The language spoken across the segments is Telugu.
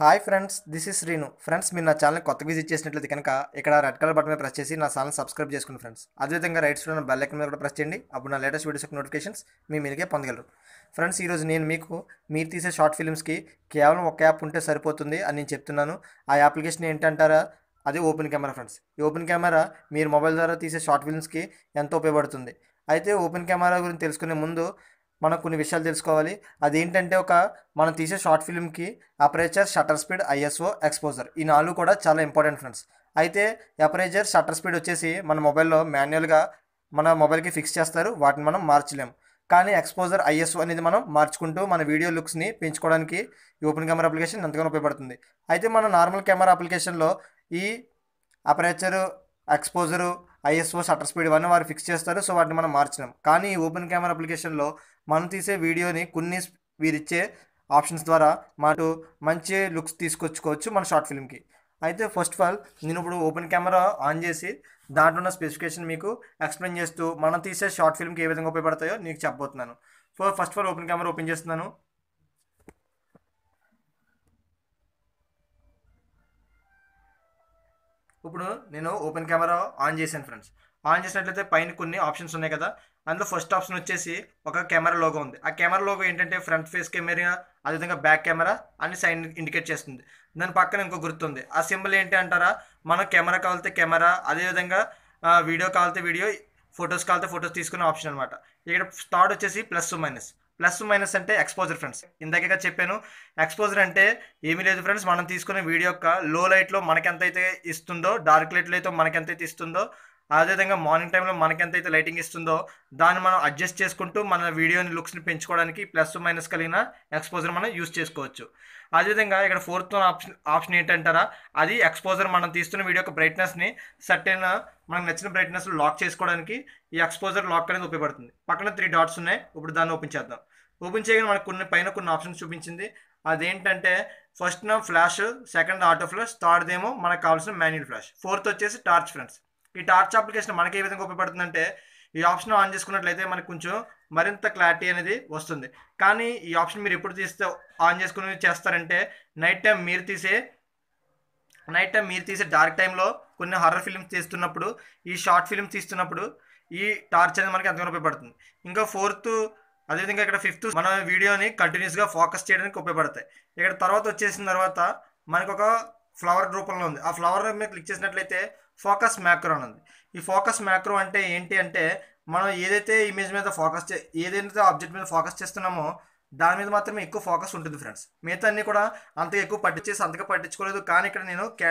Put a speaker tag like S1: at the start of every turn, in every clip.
S1: Hi friends this is Srinu friends మీరు నా ఛానల్ కొత్తగా విజిట్ చేసినట్లయితే కనుక ఇక్కడ రెడ్ కలర్ బటన్ మీద ప్రెస్ చేసి నా ఛానల్ సబ్స్క్రైబ్ చేసుకుని ఫ్రెండ్స్. అదేవిధంగా రైట్ సైడ్ ఉన్న బెల్ ఐకన్ మీద కూడా ప్రెస్ చేయండి. అప్పుడు నా లేటెస్ట్ వీడియోస్ యొక్క నోటిఫికేషన్స్ మీ మీదకే పొందగలరు. ఫ్రెండ్స్ ఈరోజు నేను మీకు మీరు తీసే షార్ట్ ఫిల్మ్స్కి కేవలం ఒక యాప్ ఉంటే సరిపోతుంది అని నేను చెప్తున్నాను. ఆ అప్లికేషన్ ఏంటంటారా? అది ఓపెన్ కెమెరా ఫ్రెండ్స్. ఈ ఓపెన్ కెమెరా మీరు మొబైల్ ద్వారా తీసే షార్ట్ ఫిల్మ్స్కి ఎంతో ఉపయోగపడుతుంది. అయితే ఓపెన్ కెమెరా గురించి తెలుసుకునే ముందు మనం కొన్ని విషయాలు తెలుసుకోవాలి. అదేంటంటే ఒక మనం తీసే short ఫిల్మ్కి aperture shutter speed ISO exposure ఈ నాలుగు కూడా చాలా ఇంపార్టెంట్ ఫ్రెండ్స్. అయితే అపరేచర్ షటర్ స్పీడ్ వచ్చేసి మన మొబైల్లో మాన్యువల్గా మన మొబైల్కి ఫిక్స్ చేస్తారు. వాటిని మనం మార్చలేం. కానీ ఎక్స్పోజర్ ఐఎస్ఓ అనేది మనం మార్చుకుంటూ మన వీడియో లుక్స్ని పెంచుకోవడానికి ఈ ఓపెన్ కెమెరా అప్లికేషన్ ఎంతగానో ఉపయోగపడుతుంది. అయితే మన నార్మల్ కెమెరా అప్లికేషన్లో ఈ aperture exposure ISO shutter speed ఇవన్నీ వారు ఫిక్స్ చేస్తారు. సో వాటిని మనం మార్చినాం. కానీ ఈ ఓపెన్ కెమెరా అప్లికేషన్లో మనం తీసే వీడియోని కొన్ని వీరిచ్చే ఆప్షన్స్ ద్వారా మాకు మంచి లుక్స్ తీసుకొచ్చుకోవచ్చు మన షార్ట్ ఫిల్మ్కి. అయితే ఫస్ట్ ఆఫ్ ఆల్ నేను ఇప్పుడు ఓపెన్ కెమెరా ఆన్ చేసి దాంట్లో ఉన్న స్పెసిఫికేషన్ మీకు ఎక్స్ప్లెయిన్ చేస్తూ మనం తీసే షార్ట్ ఫిల్మ్కి ఏ విధంగా ఉపయోగపడతాయో నీకు చెప్పబోతున్నాను. So first of all open camera open చేస్తున్నాను. ఇప్పుడు నేను ఓపెన్ కెమెరా ఆన్ చేశాను ఫ్రెండ్స్ ఆన్ చేసినట్లయితే పైన కొన్ని ఆప్షన్స్ ఉన్నాయి కదా. అందులో ఫస్ట్ ఆప్షన్ వచ్చేసి ఒక కెమెరా లోగో ఉంది. ఆ కెమెరా లోగో ఏంటంటే ఫ్రంట్ ఫేస్ కెమెరా అదేవిధంగా బ్యాక్ కెమెరా అని సైన్ ఇండికేట్ చేస్తుంది. దాని పక్కన ఇంకో గుర్తుంది. ఆ సింబల్ ఏంటి అంటారా? మన కెమెరా కావాలితే కెమెరా అదేవిధంగా వీడియో కావాలితే వీడియో ఫొటోస్ కావాలితే ఫొటోస్ తీసుకునే ఆప్షన్ అనమాట ఇక్కడ థర్డ్ వచ్చేసి ప్లస్ మైనస్ ప్లస్ మైనస్ అంటే ఎక్స్పోజర్ ఫ్రెండ్స్ ఇందాక చెప్పాను ఎక్స్పోజర్ అంటే ఏమీ లేదు ఫ్రెండ్స్ మనం తీసుకునే వీడియో యొక్క లో లైట్లో మనకి అయితే ఇస్తుందో డార్క్ లైట్లో అయితే మనకి అయితే ఇస్తుందో అదేవిధంగా మార్నింగ్ టైంలో మనకి ఎంతైతే లైటింగ్ ఇస్తుందో దాన్ని మనం అడ్జస్ట్ చేసుకుంటూ మన వీడియోని లుక్స్ని పెంచుకోవడానికి ప్లస్ మైనస్ కలిగిన ఎక్స్పోజర్ మనం యూస్ చేసుకోవచ్చు. అదేవిధంగా ఇక్కడ ఫోర్త్ ఆప్షన్ ఆప్షన్ ఏంటంటారా? అది ఎక్స్పోజర్ మనం తీస్తున్న వీడియో యొక్క బ్రైట్నెస్ని సర్టెన్ మనకు నచ్చిన బ్రైట్నెస్ లాక్ చేసుకోవడానికి ఈ ఎక్స్పోజర్ లాక్ అనేది ఉపయోగపడుతుంది. పక్కన త్రీ డాట్స్ ఉన్నాయి. ఇప్పుడు దాన్ని ఓపెన్ చేద్దాం. ఓపెన్ చేయగానే మనకు కొన్ని పైన కొన్ని ఆప్షన్స్ చూపించింది. అదేంటంటే ఫస్ట్ నా flash second auto flash third ఏమో మనకు కావాల్సిన మాన్యువల్ ఫ్లాష్. ఫోర్త్ వచ్చేసి టార్చ్ ఫ్రెండ్స్. ఈ టార్చ్ అప్లికేషన్ మనకి ఏ విధంగా ఉపయోగపడుతుందంటే ఈ ఆప్షన్ ఆన్ చేసుకున్నట్లయితే మనకు కొంచెం మరింత క్లారిటీ అనేది వస్తుంది. కానీ ఈ ఆప్షన్ మీరు ఎప్పుడు తీస్తే ఆన్ చేసుకుని చేస్తారంటే నైట్ టైం మీరు తీసే నైట్ టైం మీరు తీసే డార్క్ టైంలో కొన్ని హర్రర్ ఫిల్మ్స్ తీస్తున్నప్పుడు ఈ షార్ట్ ఫిల్మ్స్ తీస్తున్నప్పుడు ఈ టార్చ్ అనేది మనకి ఎంతగానో ఉపయోగపడుతుంది. ఇంకా ఫోర్త్ అదేవిధంగా ఇక్కడ ఫిఫ్త్ మన వీడియోని కంటిన్యూస్గా ఫోకస్ చేయడానికి ఉపయోగపడతాయి. ఇక్కడ తర్వాత వచ్చేసిన తర్వాత మనకు ఒక ఫ్లవర్ రూపంలో ఉంది. ఆ ఫ్లవర్ మీద క్లిక్ చేసినట్లయితే ఫోకస్ మ్యాక్రో అని ఉంది ఈ ఫోకస్ మ్యాక్రో అంటే ఏంటి అంటే మనం ఏదైతే ఇమేజ్ మీద ఫోకస్ చే ఏదైతే ఆబ్జెక్ట్ మీద ఫోకస్ చేస్తున్నామో దాని మీద మాత్రమే ఎక్కువ ఫోకస్ ఉంటుంది ఫ్రెండ్స్ మిగతా అన్ని కూడా అంత ఎక్కువ పట్టించేసి అంతగా పట్టించుకోలేదు. కానీ ఇక్కడ నేను క్యా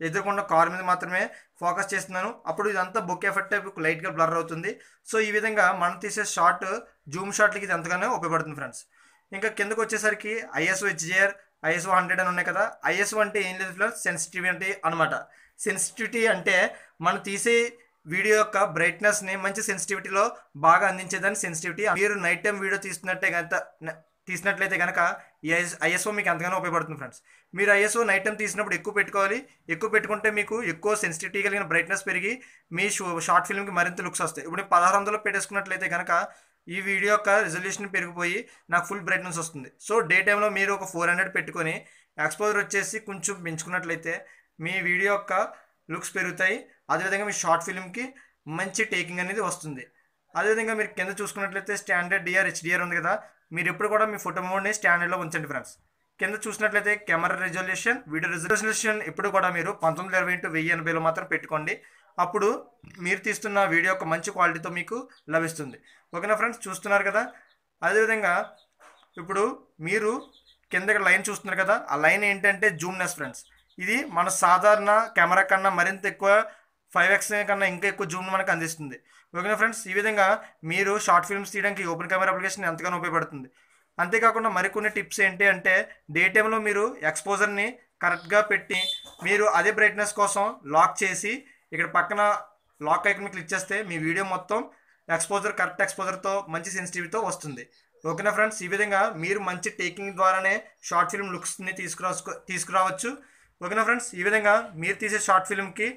S1: ఎదుర్కొన్న కార్ మీద మాత్రమే ఫోకస్ చేస్తున్నాను. అప్పుడు ఇదంతా బుక్ ఎఫెక్ట్ టైప్ లైట్గా బ్లర్ అవుతుంది. సో ఈ విధంగా మనం తీసే షార్ట్ జూమ్ షార్ట్లకి ఇది ఎంతగానో ఉపయోగపడుతుంది ఫ్రెండ్స్ ఇంకా కిందకు వచ్చేసరికి ఐఎస్ఓ హెచ్జిఆర్ ఐఎస్ఓ హండ్రెడ్ అని ఉన్నాయి కదా ఐఎస్ఓ అంటే ఏం లేదు ఫ్రెండ్స్ సెన్సిటివిటీ అనమాట సెన్సిటివిటీ అంటే మనం తీసే వీడియో యొక్క బ్రైట్నెస్ని మంచి సెన్సిటివిటీలో బాగా అందించేదాన్ని సెన్సిటివిటీ మీరు నైట్ టైం వీడియో తీస్తున్నట్టే కనుక తీసినట్లయితే కనుక ఐఎస్ ఐఎస్ఓ మీకు ఎంతగానో ఉపయోగపడుతుంది ఫ్రెండ్స్ మీరు ఐఎస్ఓ నైట్ టైం తీసినప్పుడు ఎక్కువ పెట్టుకోవాలి. ఎక్కువ పెట్టుకుంటే మీకు ఎక్కువ సెన్సిటివిటీ కలిగిన బ్రైట్నెస్ పెరిగి మీ షార్ట్ ఫిల్మ్కి మరింత లుక్స్ వస్తాయి. ఇప్పుడు పదహారు వందలు పెట్టేసుకున్నట్లయితే కనుక ఈ వీడియో యొక్క రిజల్యూషన్ పెరిగిపోయి నాకు ఫుల్ బ్రైట్నెస్ వస్తుంది. సో డే టైంలో మీరు ఒక ఫోర్ హండ్రెడ్ పెట్టుకొని ఎక్స్పోజర్ వచ్చేసి కొంచెం పెంచుకున్నట్లయితే మీ వీడియో యొక్క లుక్స్ పెరుగుతాయి. అదేవిధంగా మీ షార్ట్ ఫిల్మ్కి మంచి టేకింగ్ అనేది వస్తుంది. అదేవిధంగా మీరు కింద చూసుకున్నట్లయితే స్టాండర్డ్ డిఆర్ హెచ్డిఆర్ ఉంది కదా. మీరు ఎప్పుడు కూడా మీ ఫోటో మోడ్ని స్టాండర్డ్లో ఉంచండి ఫ్రెండ్స్. కింద చూసినట్లయితే కెమెరా రెజల్యూషన్ వీడియో రెజల్యూషన్ ఎప్పుడు కూడా మీరు పంతొమ్మిది ఇరవై ఇంటూ వెయ్యి ఎనభైలో మాత్రం పెట్టుకోండి. అప్పుడు మీరు తీస్తున్న వీడియో యొక్క మంచి క్వాలిటీతో మీకు లభిస్తుంది. ఓకేనా ఫ్రెండ్స్? చూస్తున్నారు కదా? అదేవిధంగా ఇప్పుడు మీరు కింద లైన్ చూస్తున్నారు కదా? ఆ లైన్ ఏంటంటే జూమ్నెస్ ఫ్రెండ్స్. ఇది మన సాధారణ కెమెరా కన్నా మరింత ఎక్కువ ఫైవ్ ఎక్స్ కన్నా ఇంకా ఎక్కువ జూమ్ మనకు అందిస్తుంది. ఓకేనా ఫ్రెండ్స్? ఈ విధంగా మీరు షార్ట్ ఫిల్మ్స్ తీయడానికి ఓపెన్ కెమెరా అప్లికేషన్ ఎంతగానో ఉపయోగపడుతుంది. అంతేకాకుండా మరికొన్ని టిప్స్ ఏంటి అంటే డే టైంలో మీరు ఎక్స్పోజర్ని కరెక్ట్గా పెట్టి మీరు అదే బ్రైట్నెస్ కోసం లాక్ చేసి ఇక్కడ పక్కన లాక్ ఐకన్ క్లిక్ చేస్తే మీ వీడియో మొత్తం ఎక్స్పోజర్ కరెక్ట్ ఎక్స్పోజర్తో మంచి సెన్సిటివిటీతో వస్తుంది. ఓకేనా ఫ్రెండ్స్? ఈ విధంగా మీరు మంచి టేకింగ్ ద్వారానే షార్ట్ ఫిల్మ్ లుక్స్ని తీసుకురా తీసుకురావచ్చు. ఓకేనా ఫ్రెండ్స్? ఈ విధంగా మీరు తీసే షార్ట్ ఫిల్మ్కి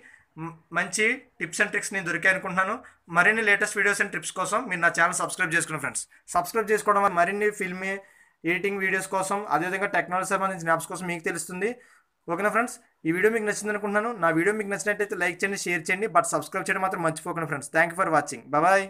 S1: మంచి టిప్స్ అండ్ ట్రిక్స్ నేను దొరికాయి అనుకుంటున్నాను. మరిన్ని లేటెస్ట్ వీడియోస్ అండ్ ట్రిప్స్ కోసం మీరు నా ఛానల్ సబ్స్క్రైబ్ చేసుకున్న ఫ్రెండ్స్. సబ్స్క్రైబ్ చేసుకోవడం వల్ల మరిన్ని ఫిల్మీ ఎడిటింగ్ వీడియోస్ కోసం అదేవిధంగా టెక్నాలజీ సంబంధించిన యాప్స్ కోసం మీకు తెలుస్తుంది. ఓకేనా ఫ్రెండ్స్? ఈ వీడియో మీకు నచ్చింది అనుకుంటున్నాను. నా వీడియో మీకు నచ్చినట్టయితే లైక్ చేయండి షేర్ చేయండి. బట్ సబ్స్క్రైబ్ చేయడం మాత్రం మర్చిపోకండి friends. Thank you for watching. Bye.